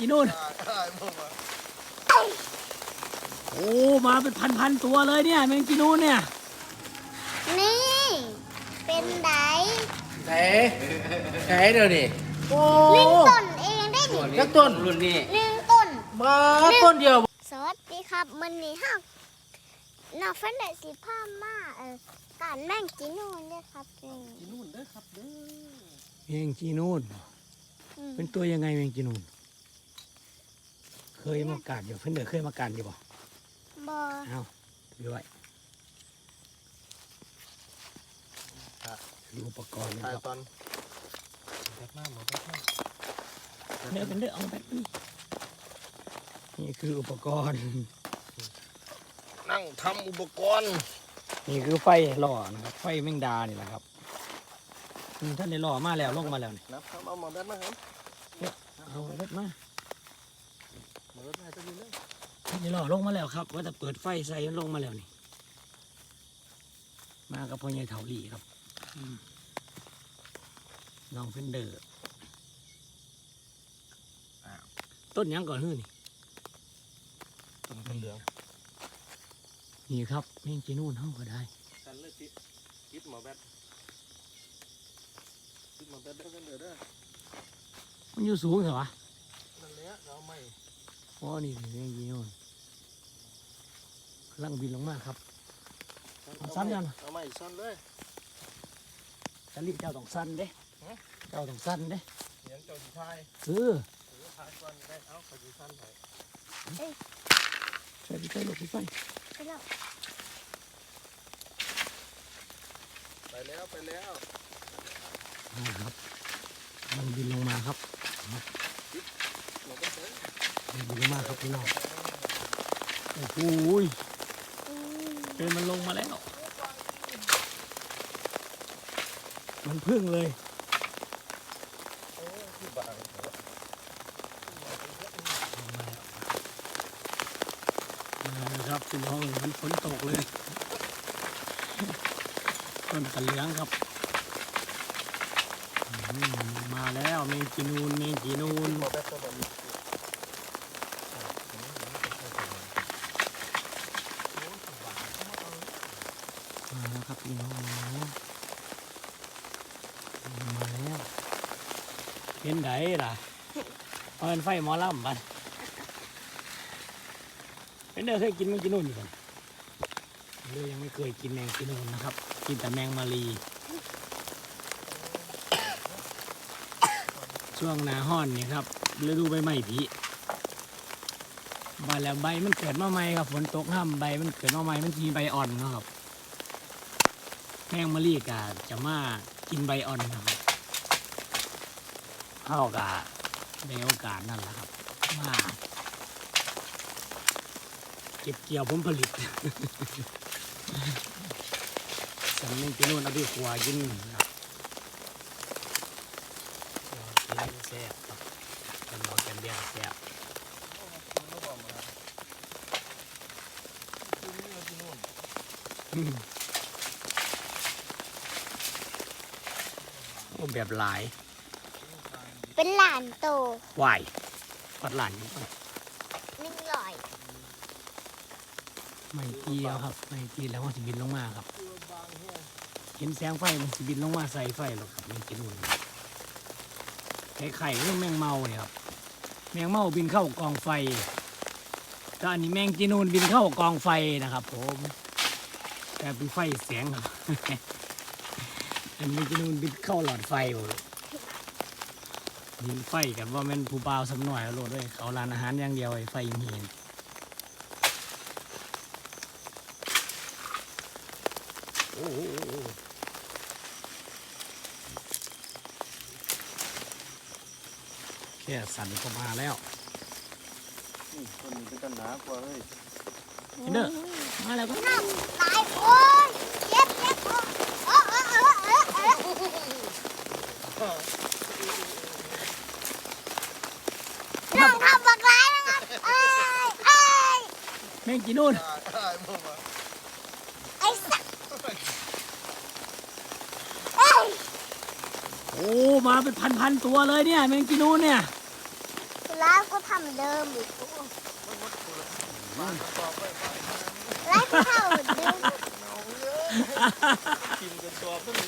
จีนูนโอ้มาเป็นพันพันๆตัวเลยเนี่ยแมงจีนูนเนี่ย นี่ เป็นไดไหนไหนเดี๋ยวนี้โอ้หนึ่งต้นเองได้นี่จักต้นรุ่นนี้หนึ่งต้นมาต้นเดียว สวัสดีครับมันนี้ฮักน้องเฟนเดสิพามาเออการแม่งจีนูนเนี่ยครับนี่แมงจีนูนอืมเป็นตัวยังไงแมงจีนูน เคยมากัดอยู่เพิ่นเด้อเคยมากัดอยู่บ่บอเอาถือไว้ดูอุปกรณ์นะถ่ายครับตอนแป๊บมากหมดแป๊บมากเนื้อเป็นเลือเอาแบบนี้นี่คืออุปกรณ์ นั่งทำอุปกรณ์นี่คือไฟหล่อนะครับไฟแมงดานี่แหละครับอืมท่านได้หล่อมาแล้วลงมาแล้วนี่นับครับเอาหมอแป๊บมาครับเอาเล็ดมาหมอแป๊บมาจะมีเรื่องท่านได้หล่อลงมาแล้วครับ ว่าจะเปิดไฟใส่ลงมาแล้วนี่ มากับพ่อใหญ่เถาหลีครับอืมน้องเฟนเดอร์อ้าวต้นหยังก่อนฮื้อนี่ต้นเหลืองนี่ครับแมงจีนูนเฮาก็ได้ฉันเลยติดติดหมอแป๊บติดหมอแป๊บได้กันเด้อเด้อมันอยู่สูงเหรอวะ นั่นแหละเราไม่ อ๋อนี่แมงจีนูนกำลังบินลงมาครับ เอาซ้ำยัง เอาไม่ซ้ำเลยจะรีบเจ้าต้องสั้นเด้เจ้าต้องสั้นเด้เสียงเจ้าสีไทยเออหรือทายก่อนได้เอาขอสีสั้นไปช่วยพี่ช่วยลูกพี่ไฟไปแล้วไปแล้วไปแล้วนะครับ มันบินลงมาครับหมอแป๊บเลย มันบินลงมาครับพี่น้องโอ้โหยอืมเป็นมันลงมาแล้ว มันพึ่งเลยโอ้ที่บางเหรอมาแล้วครับพี่น้องมันฝนตกเลยต้นกระเหลืองครับอืมมาแล้วเมงจีนูนเมงจีนูน มาแล้วครับพี่น้องมาแล้วเห็นไดล่ะเอาเป็นไฟหมอลำบันเป็นเด้อเคยกินแมงจีนูนอยู่ก่อนเด้อยังไม่เคยกินแมงจีนูนนะครับ กินแต่แมงมารีช่วงหนาห้อนนี่ครับฤดูใบไม้ผลิใบแล้วใบมันเกิดมาใหม่ครับฝนตกห้ามใบมันเกิดมาใหม่มันมีใบอ่อนนะครับ แมงมะลิกาจะมากินใบอ่อนครับเข้ากาในโอกาสนั่นแหละครับ มาเก็บเกี่ยวผลผลิตสันนี่กินนู่นเอาไปขัวกินครับแซ่บครับเป็นหมอแกนเบี้ยแซ่บอืม โอ้แบบหลายเป็นหลานโตวายปัดหลานอยู่ก่อนหนึ่งร้อยไม่ตีแล้วครับไม่ตีแล้วมันจะบินลงมาครับ เห็นแสงไฟมันจะบินลงมาใส่ไฟหรอกครับมันกินนู่นไข่ไข่เรื่องแมงเมาเนี่ยครับแมงเมาบินเข้ากองไฟก็อันนี้แมงจีนูนบินเข้ากองไฟนะครับ ผม แต่เป็นไฟแสงครับ อันนี้จีนูนบินเข้าหลอดไฟหมดบินไฟกันว่ามันผู้บ่าวสำหน่อยเอาโหลดด้วยเขาร้านอาหารอย่างเดียวไอ้ไฟยังเห็นโอ้โหแค่สั่นก็มาแล้วนี่คนนี้เป็นกันหนากว่าเฮ้ยเด้อมาแล้วก็น้ำตายโอ้ยเจ็บเจ็บโอ้โอ้โอ้โอ้โอ้โอ้น้องทำบักร้ายนะครับเอ้ยเอ้ย แม่ งกินนู่นได้บ่มาไอ้สัสโอ้มาเป็นพันพันๆตัวเลยเนี่ยแมงกินนู่นเนี่ยเอแล้วก็ทำเดิมอีกแล้วก็ทำเดิมกินกันตัวก็มี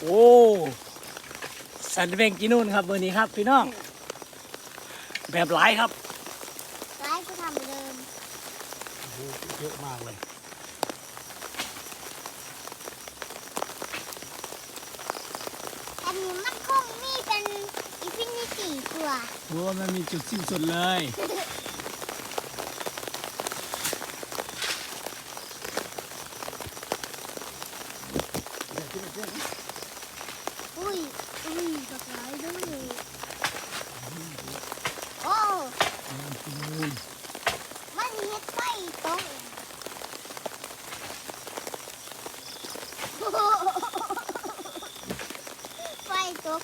โอ้สันแบ่งกินนู่นครับเบอร์นี้ครับพี่น้องแบบหลายครับ แล้วก็ทำเดิม โอ้ เยอะมากเลยอันนี้มันคงมีเป็นอินฟินิตี้ตัวโอ้มันมีจุดสิ้นสุดเลย อุ้ย อุ้ยกับไรด้วยโอ้ กินนู่น มันเฮ็ดไฟตรงไฟตก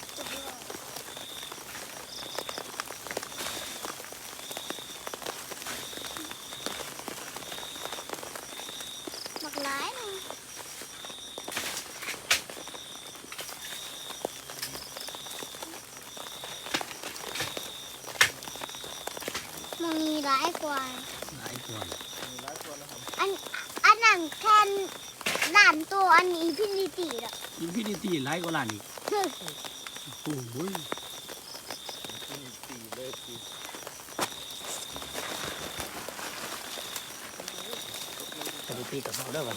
หมักหลายหนึง มันมีหลายกว่า หลายตัวมีหลายตัวนะครับอันอันนั้นแทนด่านตัวอันนี้พิลิตีอะอินฟินิตี้หลายกว่าล้านอีกโอ้โหกินตีเลยตีสถิติกับเขาได้วั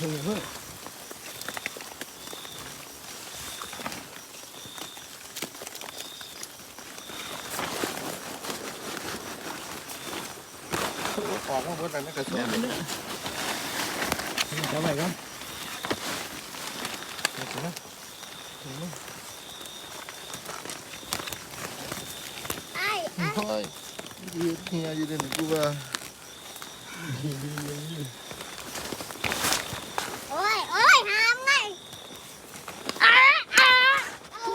นออกมาเพื่อนนั่นก็สวยเดี๋ยวไปก่อนไอ้ไอ้โอ้ยยืดเฮียยืดเด่นกูว่า โอ้ยโอ้ยหามไงอ้าอ้าอ้า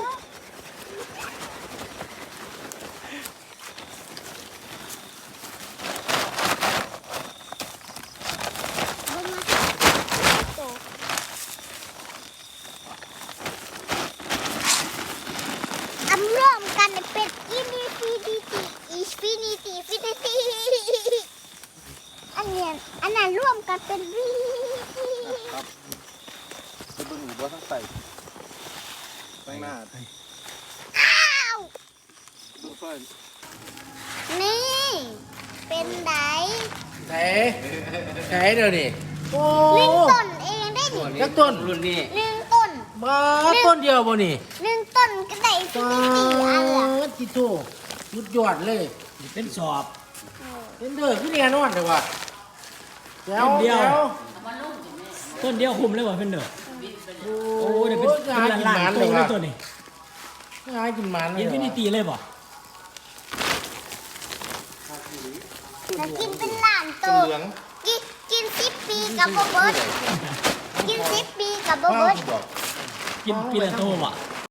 ลงมาโตอำร่วมกันเป็นอินฟินิตี้อินฟินิตี้ฟินิตี้อันเนี้ยอันนั้นร่วมกันเป็นวี ครับจะเบิ่งอยู่บ่ทั้งใส่ข้าง หน้าอ้าวดูค่อยนี่ เป็นไดไหนไหนเดี๋ยวนี้โอ้หนึ่งต้นเองได้ดิจักต้นรุ่นนี้หนึ่งต้นมาต้นเดียวบ่นี่หนึ่งต้นก็ได้ฟินิตี้อันละจิโตสุดยอดเลย เป็นสอบ เป็นเด้อคือแน่นอนเลยว่ะแจ๋วต้นเดียวแจ๋วต้นเดียวคุมเลยว่ะเพื่อนเด้อโอ้โอ้เดี๋ยวเป็น มันนๆเลตัวยเลว่ะยตัวนี้หากินหมันเลยอินฟินิตี้เลยบ่แล้วกินเป็นล้านต้ตันวเหลืองกินกินสิบปีกับโบเบิร์ตกินสิบปีกับโบข้าวเบิร์ตบอกกินปีละโตบ่ว